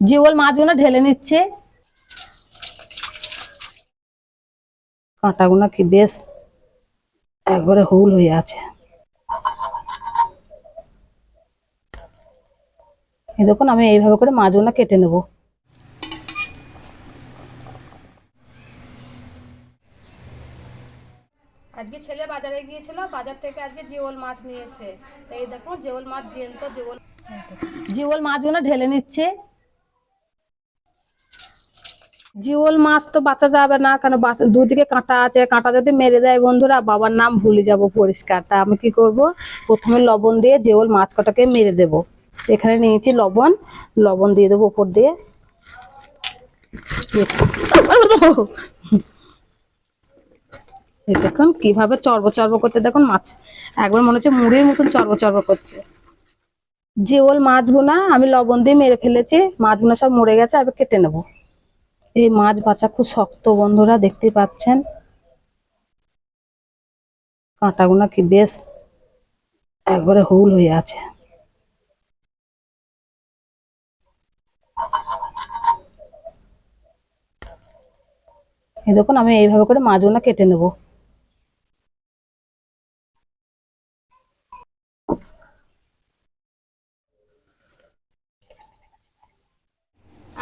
জিওল মাছগুলো ঢেলে নিচ্ছে। কাঁটাগুলো কি বেশ একবারে হুল হয়ে আছে। এই দেখুন আমি এইভাবে করে মাছগুলো কেটে নেব। আজকে ছেলে বাজারে গিয়েছিল বাজার থেকে আজকে জিওল মাছ নিয়ে এসে এই দেখো জিওল মাছ জ্যান্ত জিওল জিওল মাছগুলো ঢেলে নিচ্ছে। জিওল মাছ তো বাঁচা যাবে না বাঁচা- দুদিকে কাঁটা আছে, কাঁটা যদি মেরে দেয় বন্ধুরা, বাবার নাম ভুলে যাব পরিষ্কার। তা আমি কি করব? প্রথমে লবণ দিয়ে জিওল মাছ কটাকে মেরে দেব। এখানে নিয়েছি লবণ লবণ দিয়ে দেবো উপর দিয়ে। দেখুন কীভাবে চর্ব চর্ব করছে, দেখুন মাছ, একবার মনে হচ্ছে মুড়ির মতন চর্ব চর্ব করছে। জিওল মাছগুনা আমি লবণ দিয়ে মেরে ফেলেছি, মাছগুলো সব মরে গেছে আবার কেটে নেব। এই মাছ বাঁচা খুব শক্ত, বন্ধুরা দেখতে পাচ্ছেন। কাঁটাগুনা কি বেশ একবারে হুল হয়ে আছে। দেখুন, আমি এইভাবে করে মাছগুলো কেটে নেব।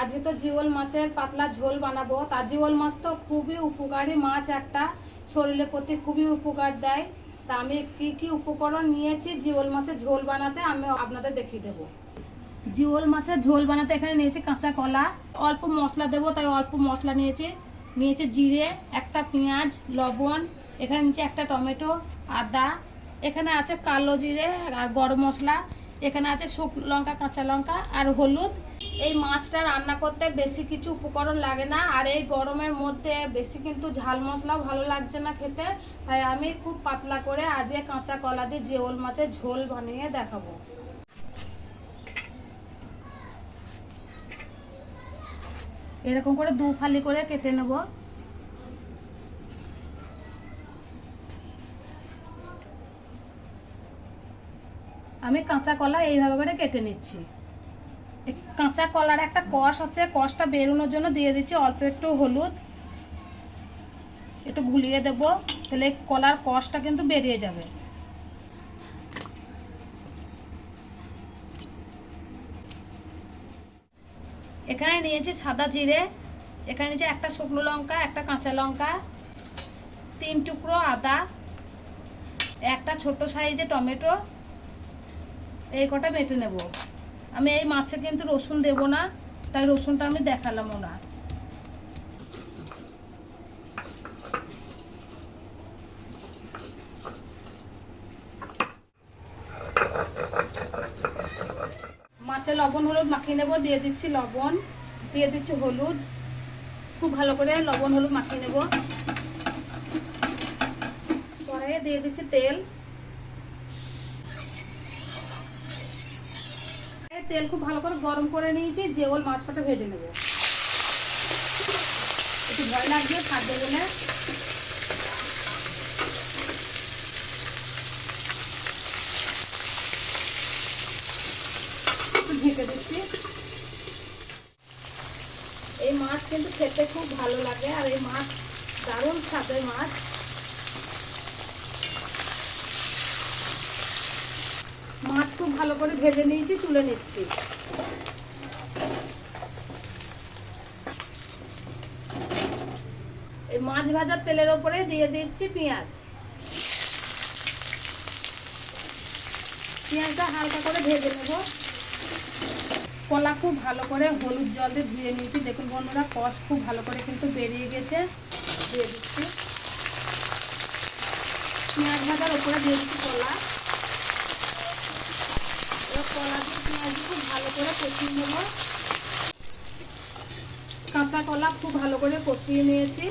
আজকে তো জিওল মাছের পাতলা ঝোল বানাবো। তা জিওল মাছ তো খুবই উপকারী। মাছ একটা শরীরের প্রতি খুবই উপকার দেয়। তা আমি কি কি উপকরণ নিয়েছি জিওল মাছের ঝোল বানাতে, আমি আপনাদের দেখিয়ে দেবো। জিওল মাছের ঝোল বানাতে এখানে নিয়েছি কাঁচা কলা। অল্প মশলা দেবো, তাই অল্প মশলা নিয়েছি। নিয়েছি জিরে, একটা পেঁয়াজ, লবণ, এখানে নিচে একটা টমেটো, আদা। এখানে আছে কালো জিরে আর গরম মশলা। এখানে আছে শুকনো লঙ্কা, কাঁচা লঙ্কা আর হলুদ। এই মাছটা রান্না করতে বেশি কিছু উপকরণ লাগে না, আর এই গরমের মধ্যে বেশি কিন্তু ঝাল মশলা ভালো লাগছে না খেতে, তাই আমি খুব পাতলা করে আজকে কাঁচা কলা দিয়ে জিওল মাছের ঝোল বানিয়ে দেখাবো। এরকম করে দু ফালি করে কেটে নেব। আমি কাঁচা কলা এইভাবে করে কেটে নিচ্ছি। কাঁচা কলার একটা কষ আছে, কষটা বেরোনোর জন্য দিয়ে দিচ্ছি অল্প একটু হলুদ। একটু গুলিয়ে দেব, তাহলে কলার কষটা কিন্তু বেরিয়ে যাবে। এখানে নিয়েছি সাদা জিরে, এখানে নিয়েছি একটা শুকনো লঙ্কা, একটা কাঁচা লঙ্কা, তিন টুকরো আদা, একটা ছোট সাইজে টমেটো, এই কটা বেটে নেব। আমি এই মাছে কিন্তু রসুন দেব না, তাই রসুনটা আমি দেখালামও না মাছে লবণ, হলুদ মাখিয়ে নেব, দিয়ে দিচ্ছি লবণ, দিয়ে দিচ্ছি হলুদ। খুব ভালো করে লবণ, হলুদ মাখিয়ে নেব। কড়াইয়ে দিয়ে দিচ্ছি তেল। তেল খুব ভালো করে গরম করে নিয়েছি, জেওল মাছ কটা ভেজে নেব। একটু ভয় লাগছে খাদ্য বলে। ঢেকে দিচ্ছি। এই মাছ কিন্তু খেতে খুব ভালো লাগে, আর এই মাছ দারুণ স্বাদের মাছ। মাছ খুব ভালো করে ভেজে নিয়েছি, তুলে নিচ্ছি। এই মাছ ভাজার তেলের ওপরে দিয়ে দিচ্ছি পেঁয়াজ। পেঁয়াজটা হালকা করে ভেজে নেব। কলা খুব ভালো করে হলুদ জল দিয়ে ধুয়ে নিয়েছি। দেখুন বন্ধুরা, কষ খুব ভালো করে কিন্তু বেরিয়ে গেছে। দিয়ে দিচ্ছি। পেঁয়াজ ভাজার ওপরে দিয়ে দিচ্ছি কলা। কাঁচা কলা খুব ভালো করে কষিয়ে নিয়েছি।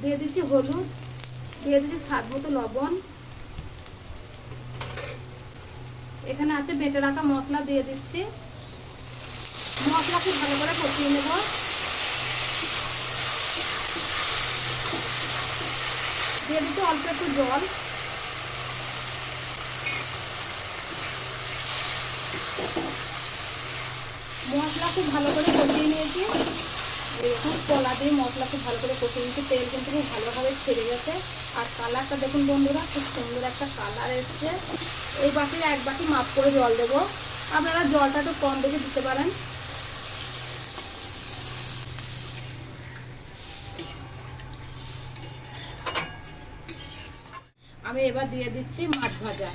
দিয়ে দিচ্ছি হলুদ, দিয়ে দিচ্ছি স্বাদ মতো লবণ। এখানে আছে বেটে রাখা মশলা দিয়ে দিচ্ছি। মশলা খুব ভালো করে কষিয়ে নেব। দিয়ে দিচ্ছি অল্প একটু জল। মশলা খুব ভালো করে কষিয়ে নিয়েছি। এরকম কলা দিয়ে মশলা খুব ভালো করে কষিয়ে নিয়েছি। তেল কিন্তু খুব ভালোভাবে ছেড়ে গেছে। আর কালারটা দেখুন বন্ধুরা, খুব সুন্দর একটা কালার এসছে। এই বাটির এক বাটি মাপ করে জল দেবো। আপনারা জলটা একটু কম বেশি দিতে পারেন। আমি এবার দিয়ে দিচ্ছি মাছ ভাজা।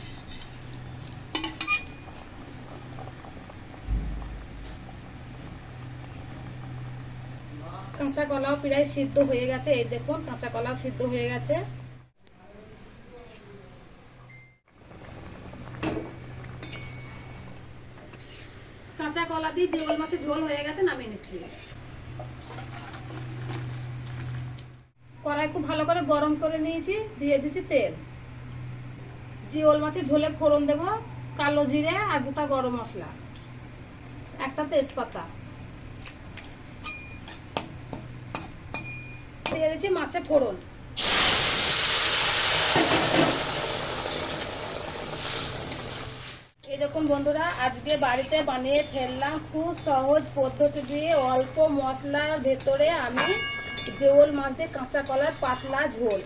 কাঁচা কলাও প্রায় সিদ্ধ হয়ে গেছে, এই দেখুন, কাঁচা কলাও সিদ্ধ হয়ে গেছে। কাঁচা কলা দিয়ে জিওল মাছের ঝোল হয়ে গেছে, নামিয়ে নিচ্ছি। কড়াই খুব ভালো করে গরম করে নিয়েছি, দিয়ে দিচ্ছি তেল। জিওল মাছের ঝোলে ফোড়ন দেব, কালো জিরে আর গোটা গরম মশলা। একটা তেজপাতা। দিয়ে দিচ্ছি মাছে ফোড়ন। এরকম বন্ধুরা, আজকে বাড়িতে বানিয়ে ফেললাম খুব সহজ পদ্ধতি দিয়ে অল্প মশলার ভেতরে আমি জেওল মাছ দিয়ে কাঁচা কলার পাতলা ঝোল।